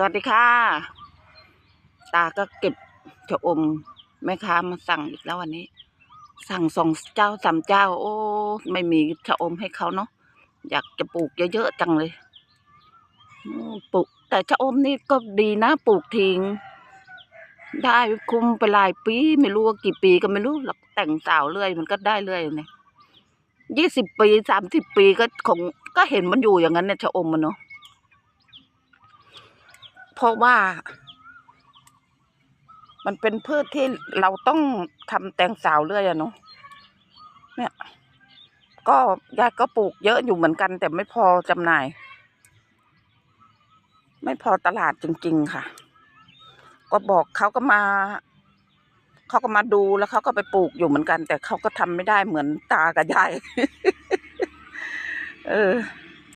สวัสดีค่ะ ตาก็เก็บชะอมแม่ค้ามาสั่งอีกแล้ววันนี้ สั่งสองเจ้าสามเจ้า โอ้ไม่มีชะอมให้เขาเนาะอยากจะปลูกเยอะๆจังเลยปลูก แต่ชะอมนี่ก็ดีนะปลูกทิ้งได้คุมไปหลายปี ไม่รู้ว่ากี่ปีก็ไม่รู้หรอกแต่งสาวเรื่อย มันก็ได้เรื่อยเนี่ยยี่สิบปีสามสิบปีก็คงก็เห็นมันอยู่อย่างนั้นเนี่ยชะอมมันเนาะ เพราะว่า มันเป็นพืชที่เราต้องทำแตงสาวเรื่อยอะเนาะเนี่ย ก็ยายก็ปลูกเยอะอยู่เหมือนกัน แต่ไม่พอจำหน่าย ไม่พอตลาดจริง ๆ ค่ะ ก็บอกเขาก็มาเขาก็มาดูแล้วเขาก็ไปปลูกอยู่เหมือนกัน แต่เขาก็ทำไม่ได้เหมือนตากับยาย เออ